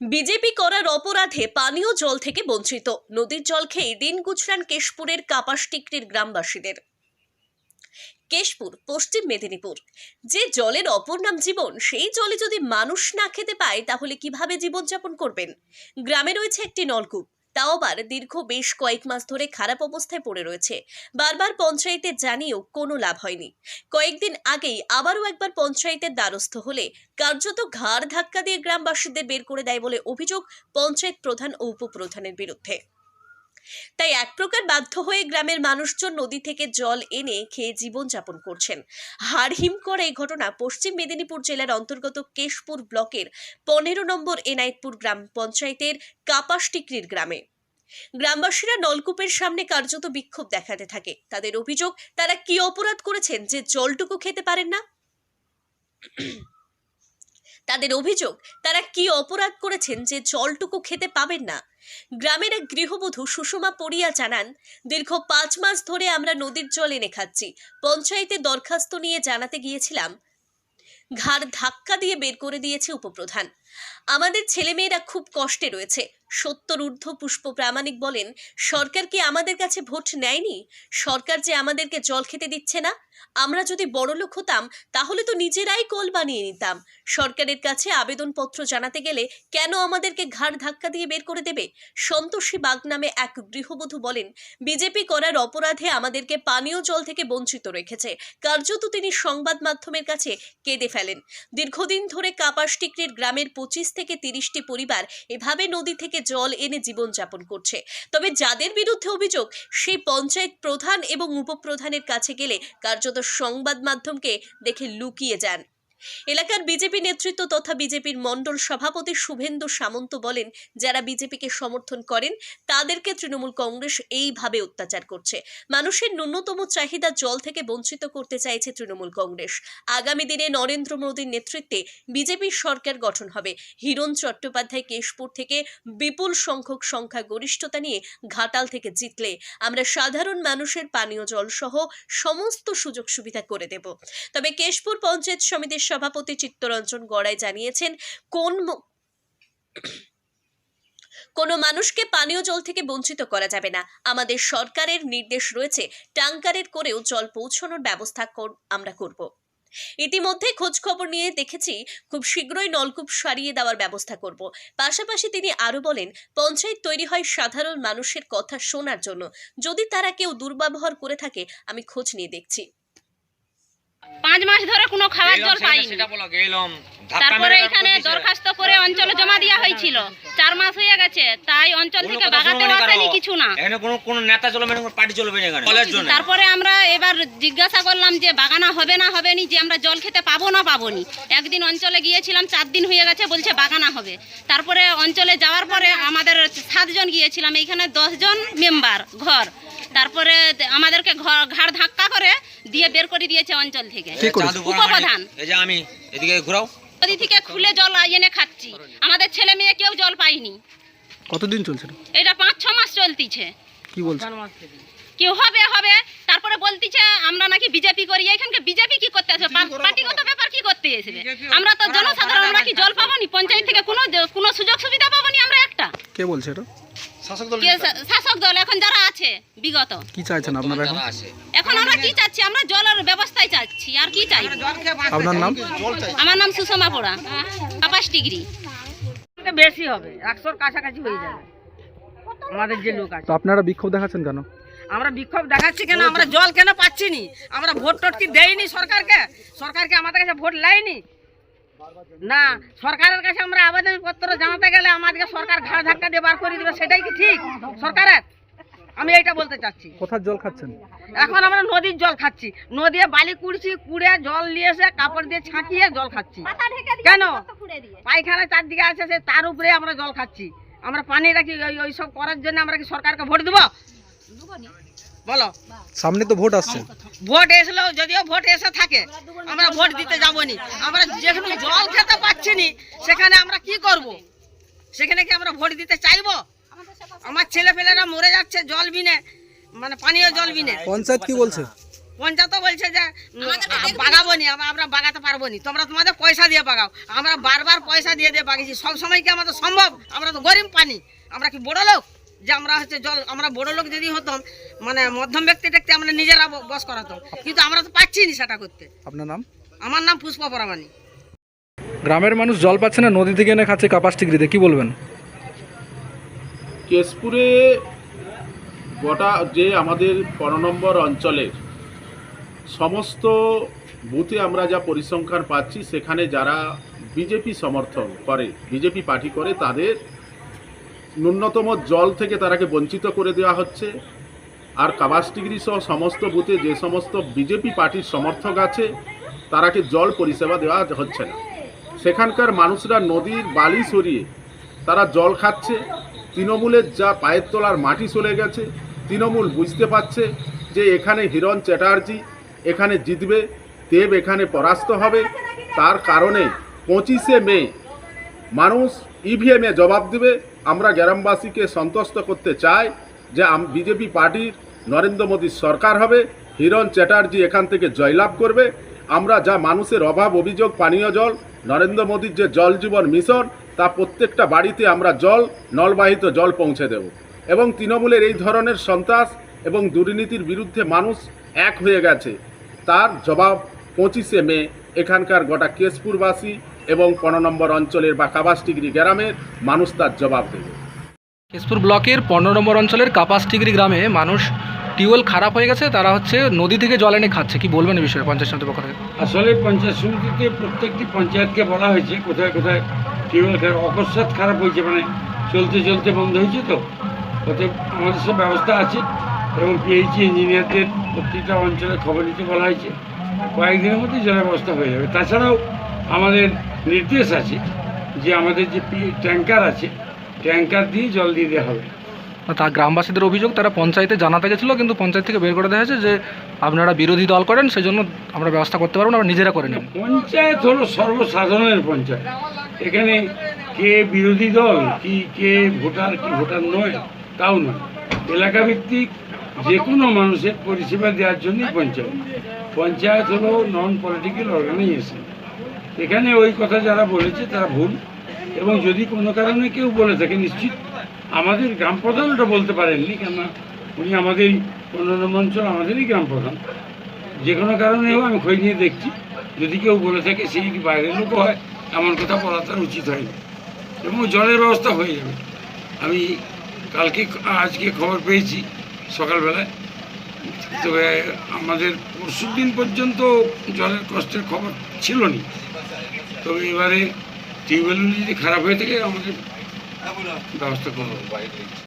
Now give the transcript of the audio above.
BJP করার অপরাধে পানীয় জল থেকে বঞ্চিত। নদীর জল খেয়ে দিন গুছরান কেশপুরের কাপাসটিকরির গ্রামবাসীদের। কেশপুর, পশ্চিম মেদিনীপুর। যে জলের অপর নাম জীবন, সেই জলে যদি মানুষ না খেতে পায়, তাহলে কীভাবে জীবনযাপন করবেন? গ্রামে রয়েছে একটি নলকূপ। তাও আবার দীর্ঘ বেশ কয়েক মাস ধরে খারাপ অবস্থায় পড়ে রয়েছে। বারবার পঞ্চায়েতে জানিয়েও কোনো লাভ হয়নি। কয়েকদিন আগেই আবারও একবার পঞ্চায়েতের দ্বারস্থ হলে কার্যত ঘাড় ধাক্কা দিয়ে গ্রামবাসীদের বের করে দেয় বলে অভিযোগ পঞ্চায়েত প্রধান ও উপপ্রধানের বিরুদ্ধে। তাই এক প্রকার বাধ্য হয়ে গ্রামের মানুষজন নদী থেকে জল এনে খেয়ে জীবনযাপন করছেন। হাড়হিম করে এই ঘটনা পশ্চিম মেদিনীপুর জেলার অন্তর্গত কেশপুর ব্লকের পনেরো নম্বর এনায়েতপুর গ্রাম পঞ্চায়েতের কাপাসটিকরির গ্রামে। গ্রামবাসীরা নলকূপের সামনে কার্যত বিক্ষোভ দেখাতে থাকে। তাদের অভিযোগ, তারা কি অপরাধ করেছেন যে জলটুকু খেতে পারেন না? তাদের অভিযোগ, তারা কি অপরাধ করেছেন যে জলটুকু খেতে পাবেন না? গ্রামের এক গৃহবধূ সুষমা পড়িয়া জানান, দীর্ঘ পাঁচ মাস ধরে আমরা নদীর জল এনে খাচ্ছি। পঞ্চায়েতে দরখাস্ত নিয়ে জানাতে গিয়েছিলাম। ঘাড় ধাক্কা দিয়ে বের করে দিয়েছে উপপ্রধান। আমাদের ছেলেমেয়েরা খুব কষ্টে রয়েছে। সত্তর ঊর্ধ্ব পুষ্প প্রামাণিক বলেন, সরকার কি আমাদের কাছে ভোট নেয়নি? সরকার যে আমাদেরকে জল খেতে দিচ্ছে না? আমরা যদি বড়লোক হতাম, তাহলে তো নিজেরাই কল বানিয়ে নিতাম। সরকারের কাছে আবেদনপত্র জানাতে গেলে কেন আমাদেরকে ঘাড় ধাক্কা দিয়ে বের করে দেবে? সন্তোষী বাগ নামে এক গৃহবধূ বলেন, বিজেপি করার অপরাধে আমাদেরকে পানীয় জল থেকে বঞ্চিত রেখেছে। কার্যত তিনি সংবাদ মাধ্যমের কাছে কেঁদে ফেলেন। দীর্ঘদিন ধরে কাপাসটিকরির গ্রামের পঁচিশ থেকে তিরিশটি পরিবার এভাবে নদী থেকে জল এনে জীবনযাপন করছে। তবে যাদের বিরুদ্ধে অভিযোগ, সেই পঞ্চায়েত প্রধান এবং উপপ্রধানের কাছে গেলে কার্যত সংবাদ মাধ্যমকে দেখে লুকিয়ে যান। এলাকার বিজেপি নেতৃত্ব তথা বিজেপির মণ্ডল সভাপতি শুভেন্দু সামন্ত বলেন, যারা বিজেপিকে সমর্থন করেন, তাদেরকে তৃণমূল কংগ্রেস এইভাবে অত্যাচার করছে। মানুষের ন্যূনতম চাহিদা জল থেকে বঞ্চিত করতে চাইছে তৃণমূল কংগ্রেস। আগামী দিনে নরেন্দ্র মোদীর নেতৃত্বে বিজেপির সরকার গঠন হবে। হিরণ চট্টোপাধ্যায় কেশপুর থেকে বিপুল সংখ্যক সংখ্যা গরিষ্ঠতা নিয়ে ঘাটাল থেকে জিতলে। আমরা সাধারণ মানুষের পানীয় জল সহ সমস্ত সুযোগ সুবিধা করে দেব। তবে কেশপুর পঞ্চায়েত সমিতির সভাপতি চিত্তরঞ্জন গড়াই জানিয়েছেন, কোন কোনো মানুষকে পানীয় জল থেকে বঞ্চিত করা যাবে না। আমাদের সরকারের নির্দেশ রয়েছে, ট্যাঙ্কারের করেও জল পৌঁছানোর ব্যবস্থা আমরা করব। ইতিমধ্যে খোঁজ খবর নিয়ে দেখেছি, খুব শীঘ্রই নলকূপ সারিয়ে দেওয়ার ব্যবস্থা করব। পাশাপাশি তিনি আরও বলেন, পঞ্চায়েত তৈরি হয় সাধারণ মানুষের কথা শোনার জন্য। যদি তারা কেউ দুর্ব্যবহার করে থাকে, আমি খোঁজ নিয়ে দেখছি। পাঁচ মাস ধরে কোনো খাবার গেলাম জল পাইনি। তারপরে এখানে দরখাস্ত করে অঞ্চলে জমা দেওয়া হয়েছিল। চার মাস হয়ে গেছে তাই অঞ্চল থেকে বাগাতে আসেনি কিছু না। এখানে কোনো কোনো নেতা চলবে না পার্টি চলবে না এখানে। তারপরে আমরা এবার জিজ্ঞাসা করলাম যে বাগানা হবে না হবে নি যে আমরা জল খেতে পাবো না পাবো নি একদিন অঞ্চলে গিয়েছিলাম চার দিন হয়ে গেছে বলছে বাগানা হবে। তারপরে অঞ্চলে যাওয়ার পরে আমাদের সাতজন গিয়েছিলাম এইখানে দশজন মেম্বার ঘর। তারপরে আমাদেরকে ঘাড় ধাক্কা করে দিয়ে বের করে দিয়েছে অঞ্চল থেকে। উপপ্রধান। মানে- এই যে আমি এদিকে ঘুরাও। নদী থেকে খুলে জল এনে খাচ্ছি। আমাদের ছেলে মেয়ে কেউ জল পাইনি কতদিন চলছে? এটা? পাঁচ ছ মাস চলতিছে। কি বলছে? কেউ হবে হবে। তারপরে বলতিছে আমরা নাকি বিজেপি করি। এখানকে বিজেপি কি করতে আসবে পার্টিগত ব্যাপার কি করতে এসবে আমরা তো জনসাধারণ আমরা কি জল পাবো নি? পঞ্চায়েত থেকে কোনো কোনো সুযোগ সুবিধা পাবো নি আমরা একটা? কে বলছে এটা? কে শাসক দল এখন যারা আছে বিগত। কি চাইছেন আপনারা এখন? আমরা কি চাচ্ছি? আমরা জলের চাচ্ছি আর কি চাই? আপনার নাম? আমার নাম সুষমা পোড়া ডিগ্রি। বেশি হবে একশোর কাছাকাছি হয়ে যাবে। আমাদের যে লোক আছে। আপনারা বিক্ষোভ দেখাচ্ছেন কেন? আমরা বিক্ষোভ দেখাচ্ছি কেন? আমরা জল কেন পাচ্ছি নি? আমরা ভোট টোট কি দেইনি সরকারকে? সরকারকে আমাদের কাছে ভোট লাইনি? না সরকারের কাছে আমরা আবেদনপত্র জানাতে গেলে আমাদেরকে সরকার ঘাড় ধাক্কা দিয়ে বার করে দিবে সেটাই কি ঠিক? সরকারের? আমি এইটা বলতে চাচ্ছি। কোথার জল খাচ্ছেন? এখন আমরা নদীর জল খাচ্ছি। নদী বালি কুড়ছি কুড়ে জল নিয়ে এসে কাপড় দিয়ে ছাঁকিয়ে জল খাচ্ছি। কেন? পায়খানা চারদিকে আছে সে তার উপরে আমরা জল খাচ্ছি। আমরা পানি রাখি ওই ওই সব করার জন্য আমরা কি সরকারকে ভোট দেবো? বলো। সামনে তো ভোট আসছে। ভোট এসলেও যদিও ভোট এসে থাকে আমরা ভোট দিতে যাব নি আমরা যেখানে জল খেতে পাচ্ছি নি সেখানে আমরা কি করব? সেখানে কি আমরা ভোট দিতে চাইব? আমার ছেলে পেলেরা মরে যাচ্ছে জল বিনে মানে পানীয় জল বিনে। পঞ্চায়েত কি বলছে? পঞ্চায়েত বলছে যে বাগাবো নি আমরা আমরা বাগাতে পারব নি তোমরা তোমাদের পয়সা দিয়ে বাগাও। আমরা বারবার পয়সা দিয়ে দিয়ে বাগিয়েছি। সব সময় কি আমাদের সম্ভব? আমরা তো গরিব পানি আমরা কি বড় লোক যে আমরা হচ্ছে জল আমরা বড় লোক যদি হতাম মানে মধ্যম ব্যক্তি দেখতে আমরা নিজেরা বস করাতাম। কিন্তু আমরা তো পাচ্ছি না সেটা করতে। আপনার নাম? আমার নাম পুষ্পা পরামানি গ্রামের মানুষ জল পাচ্ছে না নদী থেকে এনে খাচ্ছে কাপাস টিগরিতে কি বলবেন? কেশপুরে গোটা যে আমাদের পনেরো নম্বর অঞ্চলের সমস্ত বুথে আমরা যা পরিসংখ্যান পাচ্ছি সেখানে যারা বিজেপি সমর্থন করে বিজেপি পার্টি করে তাদের ন্যূনতম জল থেকে তারাকে বঞ্চিত করে দেওয়া হচ্ছে। আর কাবাসটিগিরি সহ সমস্ত বুথে যে সমস্ত বিজেপি পার্টির সমর্থক আছে, তারাকে জল পরিষেবা দেওয়া হচ্ছে না। সেখানকার মানুষরা নদীর বালি সরিয়ে তারা জল খাচ্ছে। তৃণমূলের যা পায়ের তলার মাটি চলে গেছে। তৃণমূল বুঝতে পারছে যে এখানে হিরণ চ্যাটার্জি এখানে জিতবে, দেব এখানে পরাস্ত হবে। তার কারণে পঁচিশে মে মানুষ ইভিএমে জবাব দেবে। আমরা গ্রামবাসীকে সন্তুষ্ট করতে চাই যে বিজেপি পার্টির নরেন্দ্র মোদীর সরকার হবে। হিরণ চ্যাটার্জি এখান থেকে জয়লাভ করবে। আমরা যা মানুষের অভাব, অভিযোগ, পানীয় জল, নরেন্দ্র মোদীর যে জল জীবন মিশন, তা প্রত্যেকটা বাড়িতে আমরা জল, নলবাহিত জল পৌঁছে দেব। এবং তৃণমূলের এই ধরনের সন্ত্রাস এবং দুর্নীতির বিরুদ্ধে মানুষ এক হয়ে গেছে। তার জবাব পঁচিশে মে এখানকার গোটা কেশপুরবাসী এবং পনেরো নম্বর অঞ্চলের বা কাবাসটিগিরি গ্রামের মানুষ তার জবাব দেবে। কেশপুর ব্লকের পনেরো নম্বর অঞ্চলের কাপাস টিগরি গ্রামে মানুষ টিউবওয়েল খারাপ হয়ে গেছে তারা হচ্ছে নদী থেকে জল এনে খাচ্ছে। কি বলবেন এই বিষয়ে পঞ্চায়েত সমিতির পক্ষ থেকে? আসলে পঞ্চায়েত সমিতিতে প্রত্যেকটি পঞ্চায়েতকে বলা হয়েছে কোথায় কোথায় টিউবওয়েল খারাপ অকস্মাৎ খারাপ হয়েছে মানে চলতে চলতে বন্ধ হয়েছে তো। অতএব আমাদের সব ব্যবস্থা আছে এবং পিএইচি ইঞ্জিনিয়ারদের প্রত্যেকটা অঞ্চলে খবর নিতে বলা হয়েছে। কয়েকদিনের মধ্যে জলের ব্যবস্থা হয়ে যাবে। তাছাড়াও আমাদের নির্দেশ আছে যে আমাদের যে ট্যাঙ্কার আছে ট্যাঙ্কার দিয়ে জল দিয়ে দেওয়া হবে। তা গ্রামবাসীদের অভিযোগ তারা পঞ্চায়েতে জানাতে গেছিল কিন্তু পঞ্চায়েত থেকে বের করে দেওয়া হয়েছে যে আপনারা বিরোধী দল করেন সেই জন্য আমরা ব্যবস্থা করতে পারব না আমরা নিজেরা করে নিন পঞ্চায়েত হলো সর্বসাধারণের পঞ্চায়েত। এখানে কে বিরোধী দল কি কে ভোটার কি ভোটার নয় তাও নয়। এলাকা ভিত্তিক যে কোনো মানুষের পরিষেবা দেওয়ার জন্যই পঞ্চায়েত। পঞ্চায়েত হলো নন পলিটিক্যাল অর্গানাইজেশন এখানে ওই কথা যারা বলেছে তারা ভুল। এবং যদি কোনো কারণে কেউ বলে থাকে, নিশ্চিত আমাদের গ্রাম প্রধান ওটা বলতে পারেননি, কেননা উনি আমাদেরই অন্যান্য অঞ্চল আমাদেরই গ্রাম প্রধান। যে কোনো কারণে হোক আমি খোঁজ নিয়ে দেখছি। যদি কেউ বলে থাকে, সে যদি বাইরের লোক হয়? এমন কথা বলা তার উচিত হয়নি। এবং জলের ব্যবস্থা হয়ে যাবে। আমি কালকে, আজকে খবর পেয়েছি সকালবেলায়। তবে আমাদের পরশু দিন পর্যন্ত জলের কষ্টের খবর ছিল না তবে এবারে টিউবওয়েল যদি খারাপ হয়ে থাকে আমাদের ব্যবস্থা করব